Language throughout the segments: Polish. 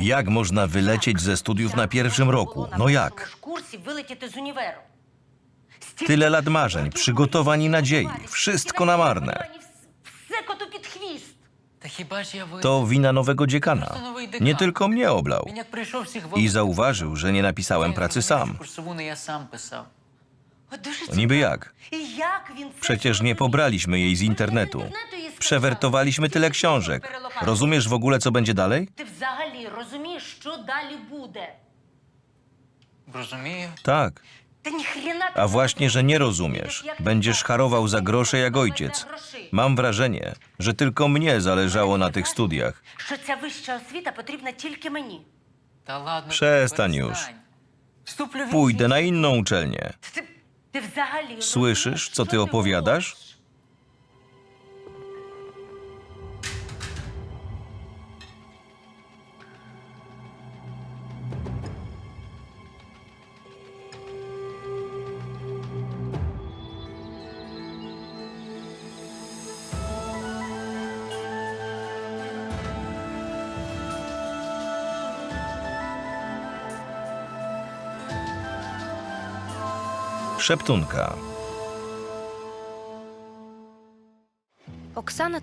Jak można wylecieć ze studiów na pierwszym roku? No jak? Tyle lat marzeń, przygotowań i nadziei. Wszystko na marne. To wina nowego dziekana. Nie tylko mnie oblał. I zauważył, że nie napisałem pracy sam. Niby jak? Przecież nie pobraliśmy jej z internetu Przewertowaliśmy tyle książek. Rozumiesz w ogóle, co będzie dalej? Ти взагалі розумієш, що далі буде? Розумію. Tak. Та ніхрена ти A właśnie, że nie rozumiesz. Będziesz harował za grosze jak ojciec. Mam wrażenie, że tylko mnie zależało na tych studiach. Що ця вища освіта потрібна тільки мені. Та ладно. Przestań перестань. już. Вступлю в Pójdę інший. na inną uczelnię. Ти, ти взагалі Słyszysz, розумієш, co що ty opowiadasz? Szeptunka.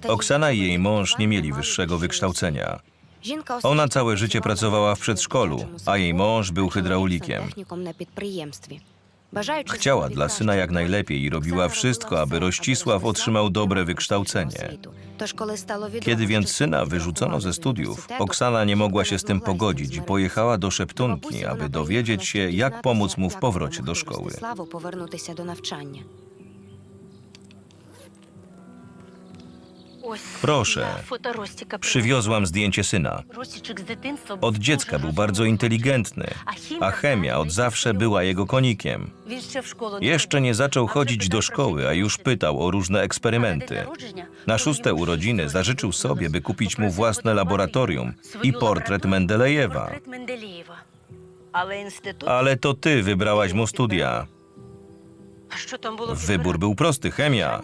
Oksana, i jej mąż nie mieli wyższego wykształcenia. Ona całe życie pracowała w przedszkolu, a jej mąż był hydraulikiem. Chciała dla syna jak najlepiej i robiła wszystko, aby Rościsław otrzymał dobre wykształcenie. Kiedy więc syna wyrzucono ze studiów, Oksana nie mogła się z tym pogodzić i pojechała do Szeptunki, aby dowiedzieć się, jak pomóc mu w powrocie do szkoły. Proszę, przywiozłam zdjęcie syna. Od dziecka był bardzo inteligentny, a chemia od zawsze była jego konikiem. Jeszcze nie zaczął chodzić do szkoły, a już pytał o różne eksperymenty. Na szóste urodziny zażyczył sobie, by kupić mu własne laboratorium i portret Mendelejewa. Ale to ty wybrałaś mu studia. Wybór był prosty, chemia.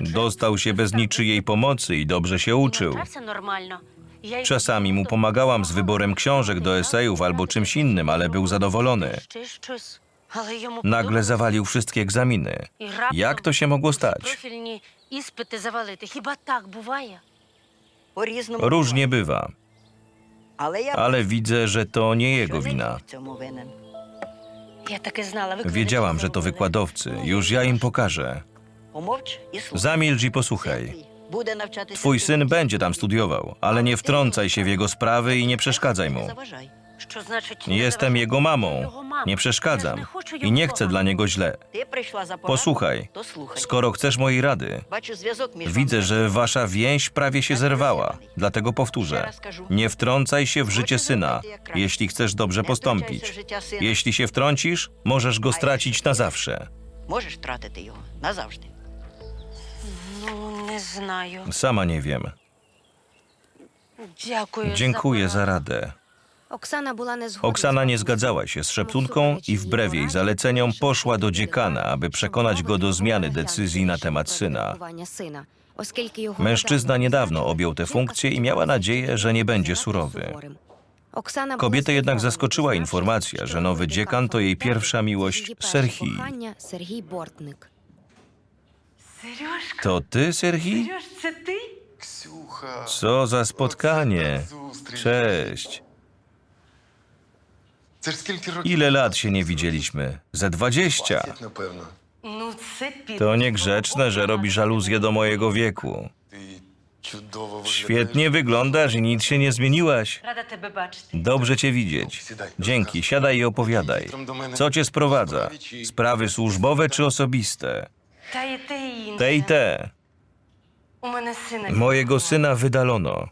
Dostał się bez niczyjej pomocy i dobrze się uczył. Czasami mu pomagałam z wyborem książek do esejów albo czymś innym, ale był zadowolony. Nagle zawalił wszystkie egzaminy. Jak to się mogło stać? Różnie bywa. Ale widzę, że to nie jego wina. Wiedziałam, że to wykładowcy. Już ja im pokażę. Zamilcz i posłuchaj. Twój syn będzie tam studiował, ale nie wtrącaj się w jego sprawy i nie przeszkadzaj mu. Jestem jego mamą, nie przeszkadzam i nie chcę dla niego źle. Posłuchaj, skoro chcesz mojej rady, widzę, że wasza więź prawie się zerwała, dlatego powtórzę. Nie wtrącaj się w życie syna, jeśli chcesz dobrze postąpić. Jeśli się wtrącisz, możesz go stracić na zawsze. Możesz tracić go na zawsze. не знаю. Sama nie wiem. Дякую. Dziękuję za пораду. radę. Oksana, Oksana nie zgadzała się z szeptunką i wbrew jej zaleceniom poszła do dziekana, aby przekonać go do zmiany decyzji na temat syna. Mężczyzna niedawno objął tę funkcję i miała nadzieję, że nie będzie surowy. Kobietę jednak zaskoczyła informacja, że nowy dziekan to jej pierwsza miłość Serhii. Сергій Бортник. To ty, Serhi? Co za spotkanie. Cześć. Ile lat się nie widzieliśmy? Ze dwadzieścia. To niegrzeczne, że robisz aluzję do mojego wieku. Świetnie wyglądasz i nic się nie zmieniłaś. Dobrze cię widzieć. Dzięki, siadaj i opowiadaj. Co cię sprowadza? Sprawy służbowe czy osobiste? Te i te. Mojego syna wydalono.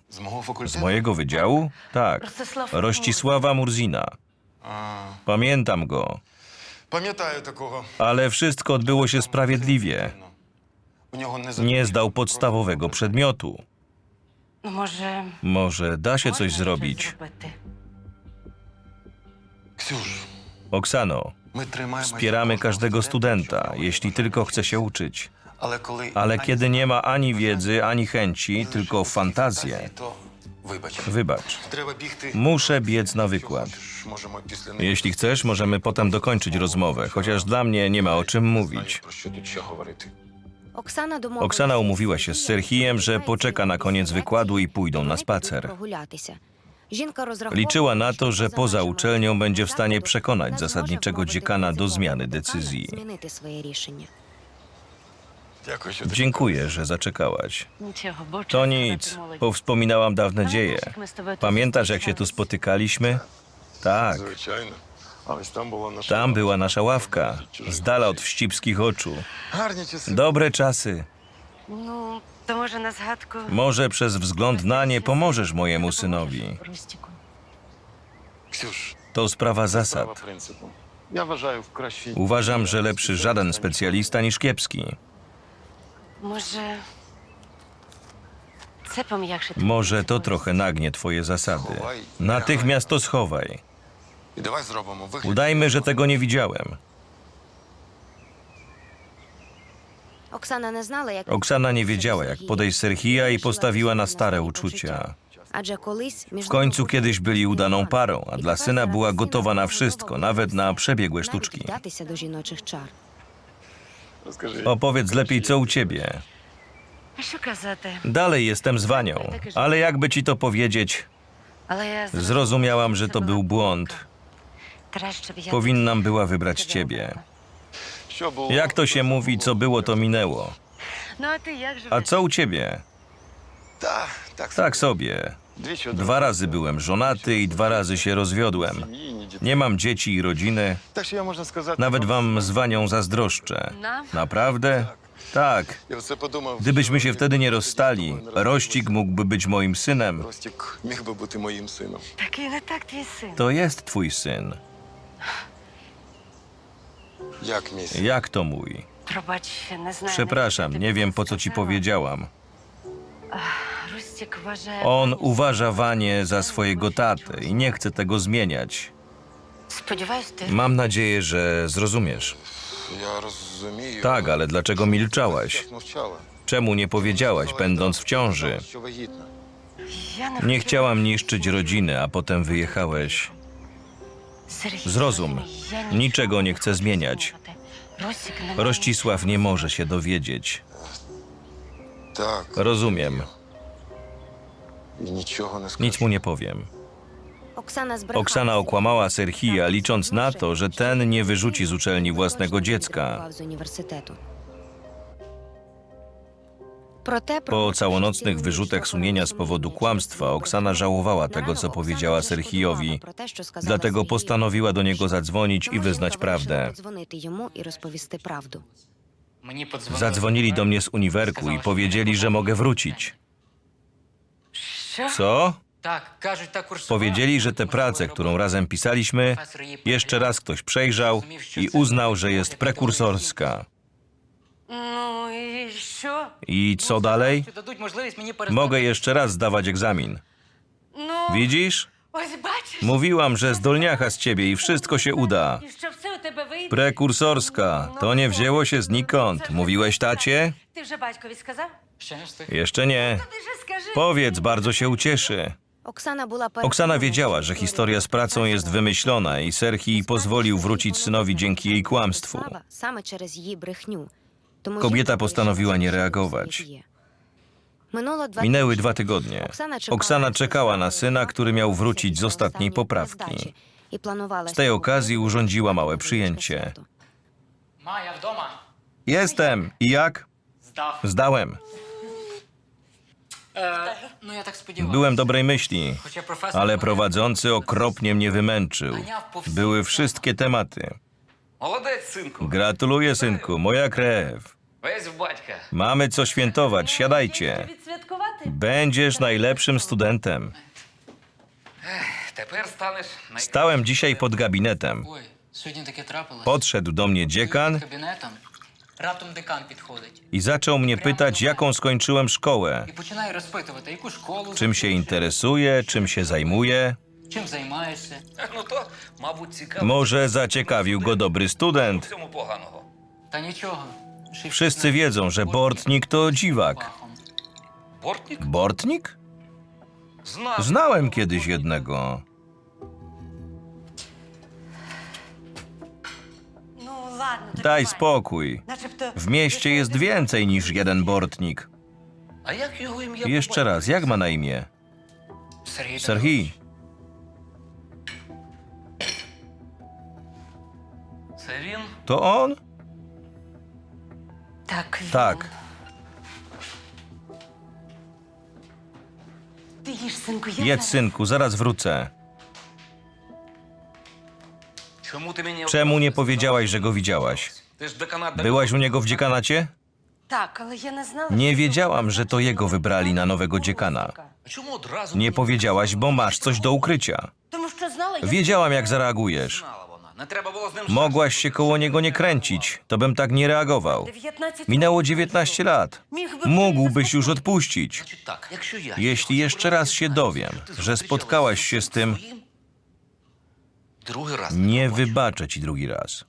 Z mojego wydziału? Tak. Rościsława Murzina. Pamiętam go. Ale wszystko odbyło się sprawiedliwie. Nie zdał podstawowego przedmiotu. Może da się coś zrobić. Oksano, wspieramy każdego studenta, jeśli tylko chce się uczyć. Ale kiedy nie ma ani wiedzy, ani chęci, tylko fantazję, wybacz. Muszę biec na wykład. Jeśli chcesz, możemy potem dokończyć rozmowę, chociaż dla mnie nie ma o czym mówić. Oksana, umówiła się z Serhijem, że poczeka na koniec wykładu i pójdą na spacer. Liczyła na to, że poza uczelnią będzie w stanie przekonać zasadniczego dziekana do zmiany decyzji. Dziękuję, że zaczekałaś. To nic, powspominałam dawne dzieje. Pamiętasz, jak się tu spotykaliśmy? Tak. Tam była nasza ławka, z dala od wścibskich oczu. Dobre czasy. No, to może na. Może przez wzgląd na nie pomożesz mojemu synowi. To sprawa zasad. Uważam, że lepszy żaden specjalista niż kiepski. Może... Może to trochę nagnie twoje zasady. Natychmiast to schowaj. Udajmy, że tego nie widziałem. Oksana nie. Oksana nie wiedziała, jak podejść Serhija i postawiła na stare uczucia. W końcu kiedyś byli udaną parą, a dla syna była gotowa na wszystko, nawet na przebiegłe sztuczki. Opowiedz lepiej, co u ciebie. Dalej jestem z Wanią, ale jakby ci to powiedzieć, zrozumiałam, że to był błąd. Powinnam była wybrać ciebie. Jak to się mówi, co było, to minęło. A co u ciebie? Tak, tak, tak sobie. Dwa razy byłem żonaty i dwa razy się rozwiodłem. Nie mam dzieci i rodziny. Nawet wam z Wanią zazdroszczę. Naprawdę? Tak. Gdybyśmy się wtedy nie rozstali, Rościk mógłby być moim synem. To jest twój syn. Jak to mój? Przepraszam, nie wiem po co ci powiedziałam. On uważa Wanie za swojego tatę i nie chce tego zmieniać. Mam nadzieję, że zrozumiesz. Tak, ale dlaczego milczałaś? Czemu nie powiedziałaś, będąc w ciąży? Nie chciałam niszczyć rodziny, a potem wyjechałeś. Zrozum, niczego nie chcę zmieniać. Rościsław nie może się dowiedzieć. Rozumiem. Nic mu nie powiem. Oksana, okłamała Serhija, licząc na to, że ten nie wyrzuci z uczelni własnego dziecka. Po całonocnych wyrzutach sumienia z powodu kłamstwa, Oksana żałowała tego, co powiedziała Serhijowi. Dlatego postanowiła do niego zadzwonić i wyznać prawdę. Zadzwonili do mnie z uniwerku i powiedzieli, że mogę wrócić. Що? Co? Так, кажуть, та курсова. Powiedzieli, że tę pracę, którą razem pisaliśmy, jeszcze raz ktoś przejrzał i uznał, że jest prekursorska. Ну, і що? I co dalej? Що дадуть можливість мені перестати. Mogę jeszcze raz zdawać egzamin. Ну, Widzisz? ось бачиш? Mówiłam, że zdolniacha z ciebie i wszystko się uda. І що все у тебе вийде? Prekursorska. To nie wzięło się znikąd. Mówiłeś tacie? Ти вже батькові сказав? Jeszcze nie. Powiedz, bardzo się ucieszy. Oksana wiedziała, że historia z pracą jest wymyślona i Serhii pozwolił wrócić synowi dzięki jej kłamstwu. Kobieta postanowiła nie reagować. Minęły dwa tygodnie. Oksana czekała na syna, który miał wrócić z ostatniej poprawki. Z tej okazji urządziła małe przyjęcie. Jestem! I jak? Zdałem. Е, ну, я так сподівався. Byłem dobrej myśli, Хоча професор... ale мене- prowadzący okropnie mnie wymęczył. Były wszystkie tematy. Молодець, синку. Gratuluję, synku, moja krew. Весь в батька. Mamy co świętować, siadajcie. Відсвяткувати? Będziesz najlepszym studentem. Тепер станеш най... Stałem dzisiaj pod gabinetem. Ой, сьогодні таке трапилось. Podszedł do mnie dziekan Під кабінетом. Раптом декан підходить. i zaczął mnie pytać, jaką skończyłem szkołę, І починає розпитувати, яку школу, czym się interesuję, czym się zajmuję. чим займаєшся. Ну то, мабуть, цікаво. Może zaciekawił go dobry В student. цьому поганого. Та нічого. Ще й Wszyscy вчитель wiedzą, że Bortnik to dziwak. фахом. Бортник? Bortnik? Знав. Znałem kiedyś jednego. Daj spokój. W mieście jest więcej niż jeden bortnik. Jeszcze raz, jak ma na imię? Serhi. To on? Tak. Tak. Jedz, synku, zaraz wrócę. Czemu nie powiedziałaś, że go widziałaś? Byłaś u niego w dziekanacie? Tak, ale ja nie znałam. Nie wiedziałam, że to jego wybrali na nowego dziekana. Nie powiedziałaś, bo masz coś do ukrycia. Wiedziałam, jak zareagujesz. Mogłaś się koło niego nie kręcić, to bym tak nie reagował. Minęło 19 lat. Mógłbyś już odpuścić. Jeśli jeszcze raz się dowiem, że spotkałaś się z tym, Drugi raz. Nie wybaczę ci drugi raz.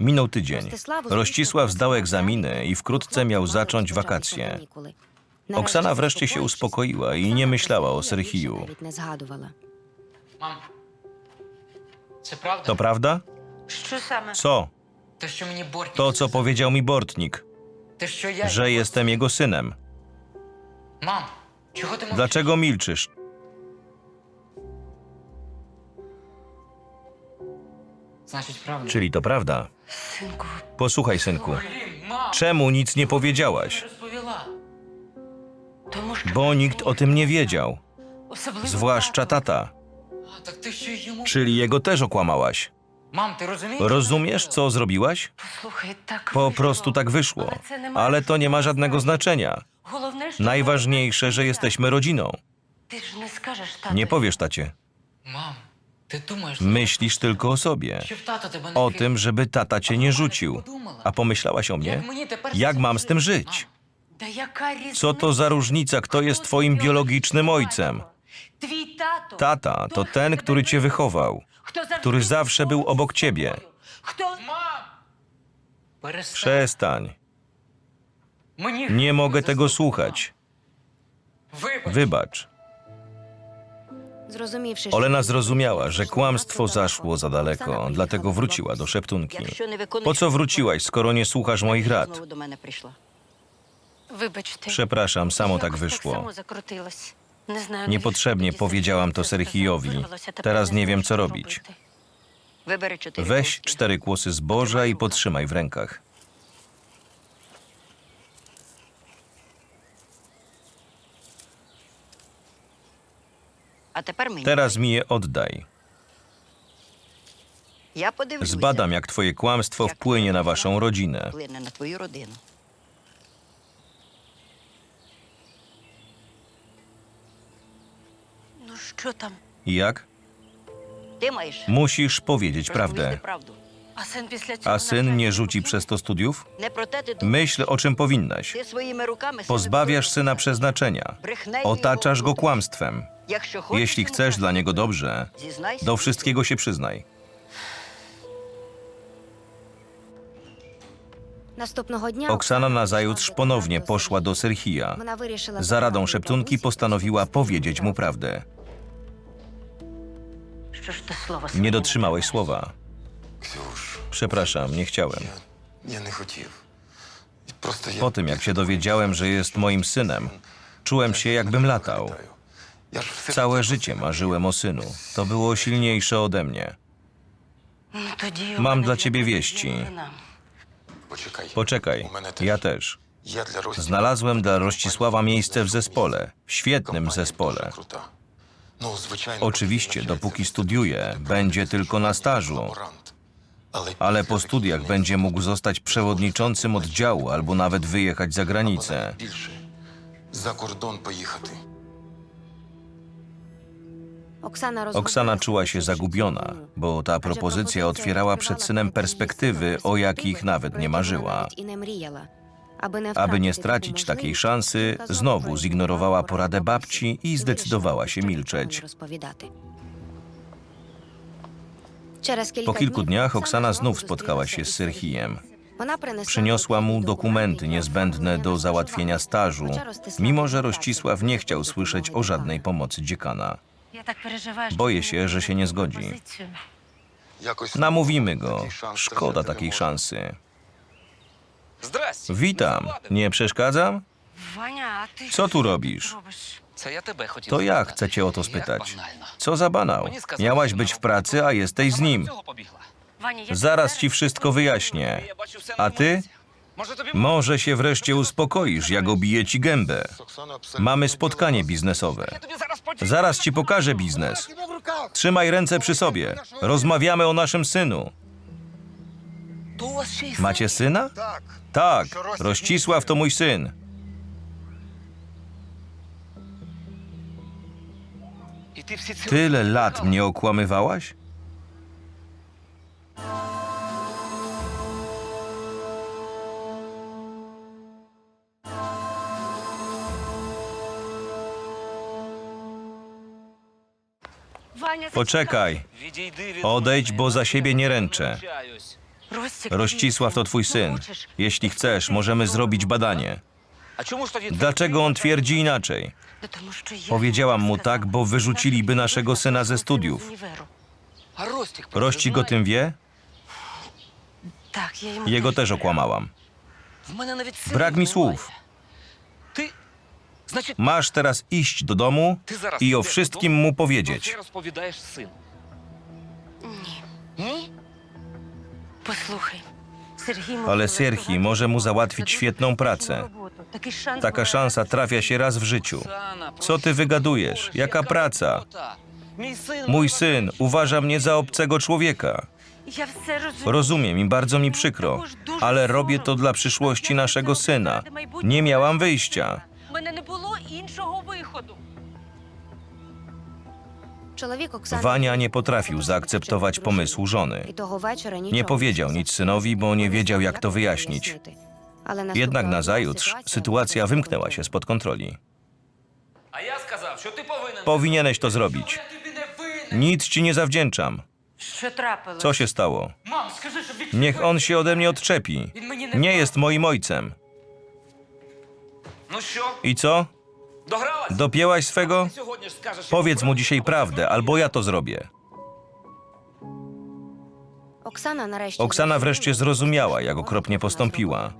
Minął tydzień. Rościsław zdał egzaminy i wkrótce miał zacząć wakacje. Oksana wreszcie się uspokoiła i nie myślała o Serhiju. To prawda? Co? To, co powiedział mi Bortnik, że jestem jego synem. Dlaczego milczysz? Czyli to prawda. Posłuchaj, synku. Czemu nic nie powiedziałaś? Bo nikt o tym nie wiedział. Zwłaszcza tata. Czyli jego też okłamałaś. Rozumiesz, co zrobiłaś? Po prostu tak wyszło. Ale to nie ma żadnego znaczenia. Najważniejsze, że jesteśmy rodziną. Nie powiesz tacie. Myślisz tylko o sobie, o tym, żeby tata cię nie rzucił. A pomyślałaś o mnie? Jak mam z tym żyć? Co to za różnica, kto jest twoim biologicznym ojcem? Tata to ten, który cię wychował, który zawsze był obok ciebie. Przestań. Nie mogę tego słuchać. Wybacz. Зрозумівши, що Olena її zrozumiała, że zaszło kłamstwo nadto zaszło za daleko, Оксана dlatego приїхала wróciła до do бабусі. szeptunki. Якщо не виконуєш... Po co wróciłaś, skoro nie słuchasz moich rad? Знову до мене прийшла. Вибачте. Przepraszam, samo tak Якось wyszło. само закрутилось. Не знаю, Niepotrzebnie навіщо тоді powiedziałam to сказала. Serhijowi. Вирвалося, тепер Teraz nie знаю, wiem, що co robić. робити. Вибери чотири Weź костки. cztery kłosy zboża i potrzymaj w rękach. А тепер мені. Teraz mi je oddaj. Я подивлюся. Zbadam, jak twoje kłamstwo wpłynie na waszą rodzinę. Вплине на твою родину. Ну що там? Jak? Ти маєш Musisz powiedzieć розповісти prawdę. правду. a syn nie rzuci przez to studiów? Myśl o czym powinnaś. Pozbawiasz syna przeznaczenia, otaczasz go kłamstwem. Jeśli chcesz dla niego dobrze, do wszystkiego się przyznaj. Oksana nazajutrz ponownie poszła do Serhija. Za radą szeptunki postanowiła powiedzieć mu prawdę. Nie dotrzymałeś słowa. Przepraszam, nie chciałem. Po tym, jak się dowiedziałem, że jest moim synem, czułem się, jakbym latał. Całe życie marzyłem o synu. To było silniejsze ode mnie. Mam dla ciebie wieści. Poczekaj, ja też. Znalazłem dla Rościsława miejsce w zespole, w świetnym zespole. Oczywiście, dopóki studiuje, będzie tylko na stażu, лаборант. Але, Ale після po studiach закінчення będzie mógł zostać przewodniczącym oddziału albo nawet wyjechać za або granicę. навіть більше. За кордон поїхати. Oksana, Oksana czuła się zagubiona, bo ta propozycja otwierała przed synem perspektywy, o jakich nawet nie marzyła. Aby nie stracić takiej szansy, znowu zignorowała poradę babci i zdecydowała się milczeć. Po kilku dniach Oksana znów spotkała się z Serhijem. Przyniosła mu dokumenty niezbędne do załatwienia stażu, mimo że Rościsław nie chciał słyszeć o żadnej pomocy dziekana. Boję się, że się nie zgodzi. Namówimy go. Szkoda takiej szansy. Witam. Nie przeszkadzam? Co tu robisz? To ja chcę cię o to spytać. Co za banał? Miałaś być w pracy, a jesteś z nim. Zaraz ci wszystko wyjaśnię. A ty? Może się wreszcie uspokoisz, jak obiję ci gębę. Mamy spotkanie biznesowe. Zaraz ci pokażę biznes. Trzymaj ręce przy sobie. Rozmawiamy o naszym synu. Macie syna? Tak. tak. Rościsław to mój syn. Tyle lat mnie okłamywałaś? Poczekaj, odejdź, bo za siebie nie ręczę. Rościsław to twój syn. Jeśli chcesz, możemy zrobić badanie. Dlaczego on twierdzi inaczej? Powiedziałam mu tak, bo wyrzuciliby naszego syna ze studiów. Rościk o tym wie? Jego też okłamałam. Brak mi słów. Masz teraz iść do domu i o wszystkim mu powiedzieć. Ale Serhi może mu załatwić świetną pracę. Taka szansa trafia się raz w życiu. Co ty wygadujesz? Jaka praca? Mój syn uważa mnie za obcego człowieka. Rozumiem i bardzo mi przykro, ale robię to dla przyszłości naszego syna. Nie miałam wyjścia. Wania nie potrafił zaakceptować pomysłu żony. Nie powiedział nic synowi, bo nie wiedział, jak to wyjaśnić. Але Jednak наступного дня nazajutrz sytuacja wymknęła się spod kontroli. А я сказав, що ти повинен. Powinieneś to zrobić. Я тобі не винен. Nic ci nie zawdzięczam. Що трапилось? Co się stało? Мам, скажи, щоб від... Niech on się ode mnie odczepi. Він мені не Nie jest moim ojcem. Ну що, I co? догралась? Dopięłaś swego? Сьогодні ж скажеш, що Powiedz mu dzisiaj prawdę, albo ja to zrobię. Оксана нарешті Oksana wreszcie zrozumiała, jak okropnie postąpiła.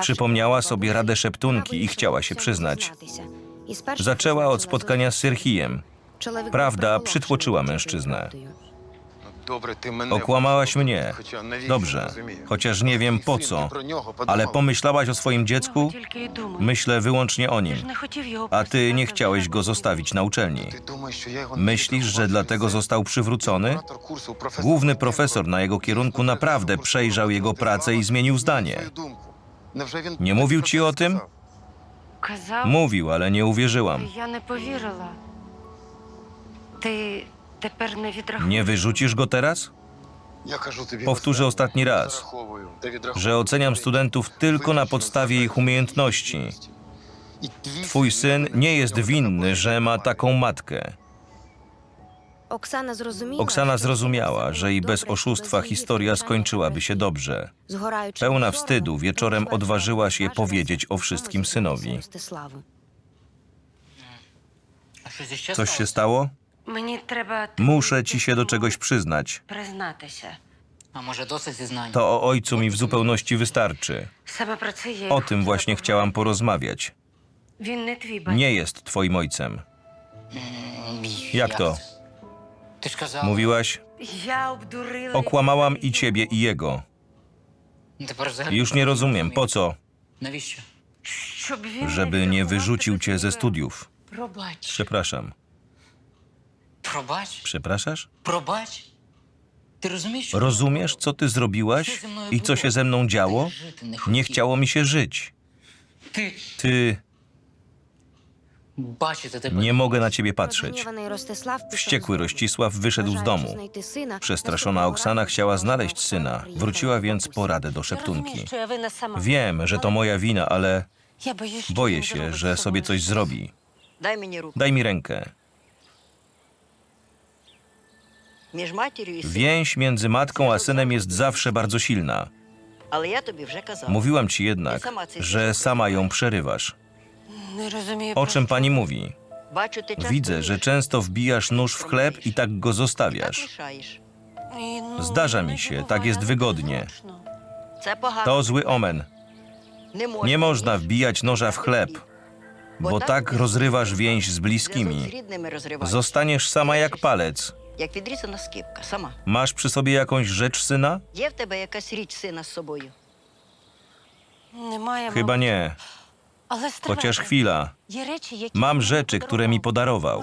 Przypomniała sobie radę szeptunki i chciała się przyznać. Zaczęła od spotkania z Serhijem. Prawda przytłoczyła mężczyznę. Okłamałaś mnie. Dobrze, chociaż nie wiem po co, ale pomyślałaś o swoim dziecku? Myślę wyłącznie o nim. A ty nie chciałeś go zostawić na uczelni. Myślisz, że dlatego został przywrócony? Główny profesor na jego kierunku naprawdę przejrzał jego pracę i zmienił zdanie. Nie тобі mówił про ci це o tym? сказав? Казав, Mówił, ale nie uwierzyłam. я не повірила. Ти тепер не відрахуєш. Nie wyrzucisz go teraz? Я кажу тобі, Powtórzę Василь, ostatni raz, зараховую, та відраховую. że oceniam studentów tylko na podstawie ich umiejętności. І твій Twój syn nie jest winny, że ma taką matkę. Oksana zrozumiała, Oksana zrozumiała, że i bez oszustwa historia skończyłaby się dobrze. Pełna wstydu, wieczorem odważyła się powiedzieć o wszystkim synowi. А що ще Coś się stało? Мені треба тобі Muszę ci się do czegoś przyznać. признатися. А може досить зізнань? To o ojcu mi w zupełności wystarczy. Саме про це я й O хотіла tym właśnie поговорити. chciałam porozmawiać. Він не твій батько. Nie jest twoim ojcem. Jak to? Mówiłaś, okłamałam i ciebie, i jego. Już nie rozumiem, po co? Żeby nie wyrzucił cię ze studiów. Przepraszam. Przepraszasz? Rozumiesz, co ty zrobiłaś i co się ze mną działo? Nie chciało mi się żyć. Ty nie mogę na ciebie patrzeć. Wściekły Rościsław wyszedł z domu. Przestraszona Oksana chciała znaleźć syna. Wróciła więc poradę do szeptunki. Wiem, że to moja wina, ale boję się, że sobie coś zrobi. Daj mi rękę. Więź między matką a synem jest zawsze bardzo silna. Mówiłam ci jednak, że sama ją przerywasz. Не розумію. O czym pani mówi? Бачу, ти часто Widzę, że їш. często wbijasz nóż w chleb i tak go Так zostawiasz. лишаєш. Zdarza mi się, tak jest wygodnie. Це погано. To zły omen. Не можна, Nie można їж, wbijać noża w chleb, bo tak rozrywasz więź z зв'язок з bliskimi. рідними розриваєш. Zostaniesz sama jak palec. Як відрізана скипка, сама. Masz przy sobie jakąś rzecz syna? Є в тебе якась річ сина з собою? Немає. Chyba nie, Але стривайте. Chociaż chwila. Mam rzeczy, które mi podarował.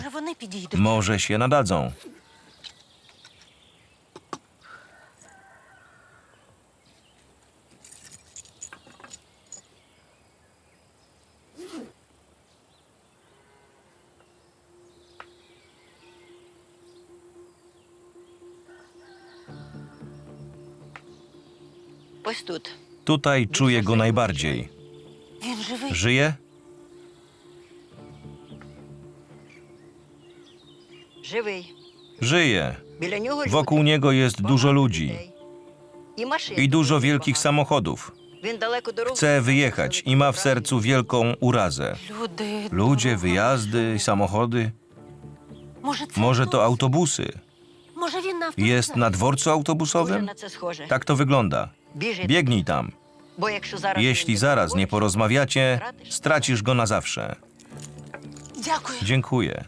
Może się nadadzą. Tutaj czuję go najbardziej. Він живий. Żyje? Живий. Żyje. Біля нього Wokół люди. niego jest dużo Багато ludzi людей. І машин. i dużo дуже wielkich багато. samochodów. Він далеко дорогу. Chce wyjechać i ma w sercu wielką urazę. Люди. Ludzie, дорога. wyjazdy, samochody. Може, це Może to автобус? autobusy. Може, він на автобусі? Jest na dworcu Дуже autobusowym? на це схоже. Tak to wygląda. Біжи. Biegnij tam. Бо якщо зараз Jeśli він zaraz nie не porozmawiacie, stracisz go na zawsze. Дякую. Dziękuję.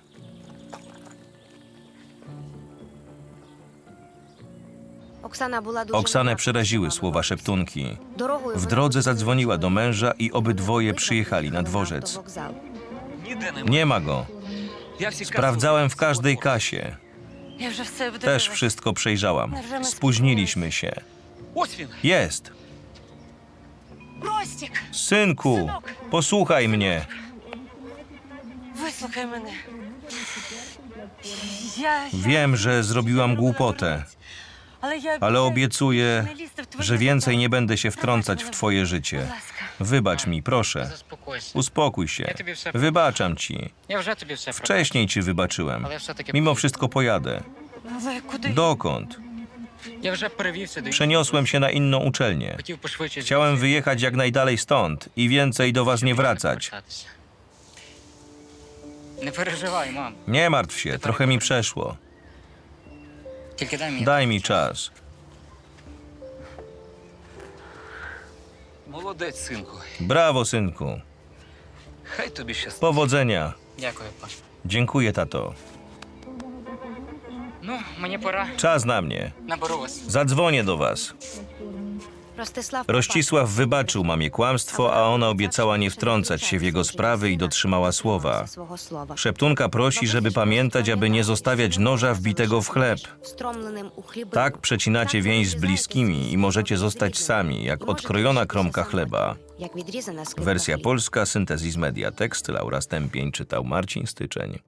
Оксана була дуже Oksanę вдячна, przeraziły що słowa szeptunki. Дорогою W вона drodze почула zadzwoniła do свою męża i obydwoje Виклик przyjechali na їхали dworzec. автовокзал. Ніде немає. Nie ma go. Я всі Sprawdzałem w każdej kasie. Я вже все Też вдивилась. wszystko przejrzałam. Spóźniliśmy się. Ось він. Jest. Ростік, Synku, posłuchaj mnie. вислухай мене. Я, я... Wiem, że zrobiłam głupotę, Але, я ale обіцяю obiecuję, не лізти в твоє że więcej життя. nie będę się wtrącać w twoje życie. Будь ласка. Wybacz mi, proszę. Заспокойся. Uspokój się. Wybaczam ci. Я вже тобі все Wcześniej ci wybaczyłem. Але все-таки Mimo wszystko pojadę. Але куди? Dokąd? Przeniosłem się na inną uczelnię. Хотів пошвидше. Chciałem wyjechać jak najdalej stąd i więcej do was nie wracać. Не переживай, мам. Nie martw się, trochę mi przeszło. Тільки дай мені. Daj mi czas. Молодець, синку. Brawo, synku. Хай тобі щастить. Powodzenia. Дякую, паш. Dziękuję, tato. No, mnie pora. Czas na mnie. Zadzwonię do was. Rościsław wybaczył mamie kłamstwo, a ona obiecała nie wtrącać się w jego sprawy i dotrzymała słowa. Szeptunka prosi, żeby pamiętać, aby nie zostawiać noża wbitego w chleb. Tak przecinacie więź z bliskimi i możecie zostać sami, jak odkrojona kromka chleba. Wersja polska, syntezis media, tekst Laura Stępień, czytał Marcin Styczeń.